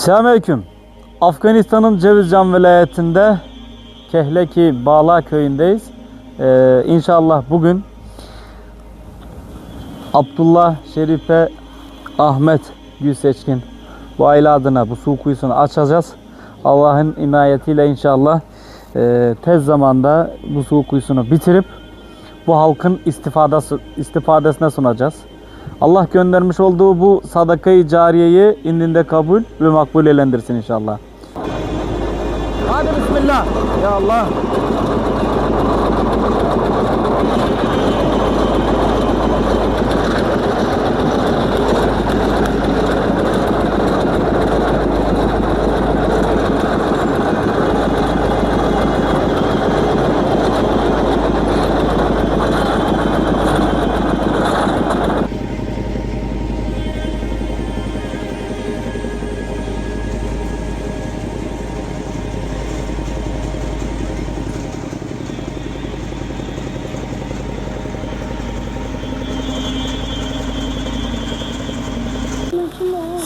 Selamünaleyküm. Afganistan'ın Cevizcan vilayetinde Kehleki Bağla köyündeyiz. Ee, inşallah bugün Abdullah Şerife Ahmet Gülseçkin bu aile adına bu su kuyusunu açacağız. Allah'ın inayetiyle inşallah e, tez zamanda bu su kuyusunu bitirip bu halkın istifadası, istifadesine sunacağız. Allah göndermiş olduğu bu sadakayı cariyeyi indinde kabul ve makbul elendirsin inşallah. Hadi bismillah. Ya Allah.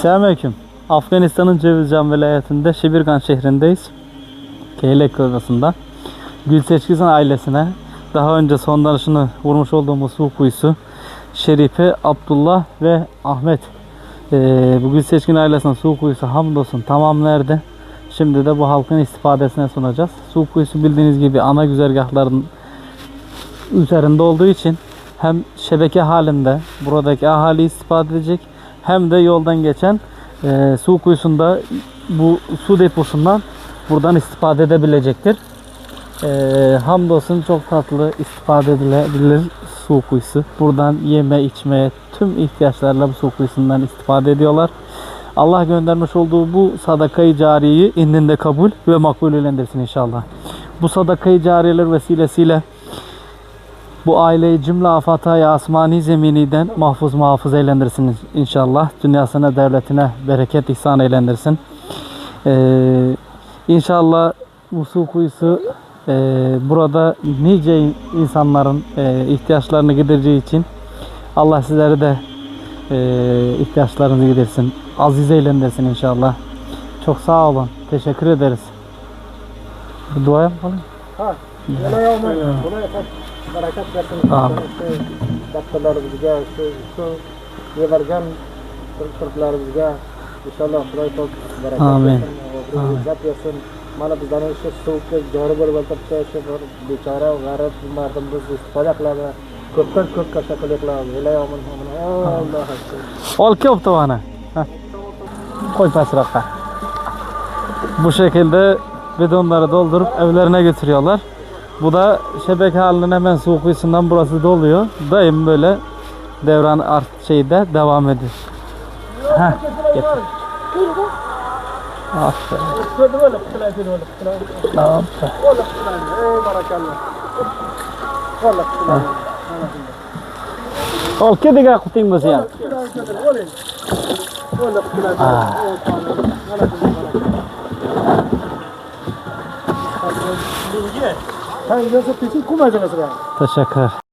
Selamünaleyküm. Afganistan'ın Cevizcan vilayetinde Şebirgan şehrindeyiz. Keylek kırgasında. Gülseçkizan ailesine daha önce sondanışını vurmuş olduğumuz su Şerife, Abdullah ve Ahmet ee, bu Gülseçkin ailesinin su kuyusu hamdolsun tamamlandı. Şimdi de bu halkın istifadesine sunacağız. Su kuyusu bildiğiniz gibi ana güzergahların üzerinde olduğu için hem şebeke halinde buradaki ahali istifade edecek hem de yoldan geçen e, su kuyusunda bu su deposundan buradan istifade edebilecektir. E, hamdolsun çok tatlı istifade edilebilir su kuyusu. Buradan yeme içme tüm ihtiyaçlarla bu su kuyusundan istifade ediyorlar. Allah göndermiş olduğu bu sadakayı cariyeyi indinde kabul ve makbul elendirsin inşallah. Bu sadakayı cariyeler vesilesiyle bu aileyi cümle afata asmani zeminiden mahfuz muhafız eylendirsin inşallah. Dünyasına, devletine bereket ihsan eylendirsin. Ee, inşallah bu su kuyusu e, burada nice insanların e, ihtiyaçlarını gidereceği için Allah sizleri de e, ihtiyaçlarınızı gidersin. Aziz eylendirsin inşallah. Çok sağ olun. Teşekkür ederiz. Bir dua yapalım. Ha, yana yavrum. Buna yapak. Barakat versin. Amin. Şu doktorlarimizga, şu şu yevargan turklarımızga inshaalloh Xudoy pok barakat Amin. Izzat bersin. Mana bizlarni shu suvga jori bo'lib o'tiribdi, shu bir bechora g'arib mardimiz istifoda qiladi. Ko'pdan ko'p tashakkur qilamiz. Iloyim Alloh akbar. Ol köp tavana. Heh. Koy pasrakta. Bu şekilde bidonları doldurup evlerine götürüyorlar. Bu da şebeke halinin hemen su kuyusundan burası doluyor. Daim böyle devran art şeyde devam ediyor. Heh, getir. Aferin. Aferin. Ol kediga kuting bu siyan. Ha, 한 6개 씻고 마잖아, 그냥. 다시 할까?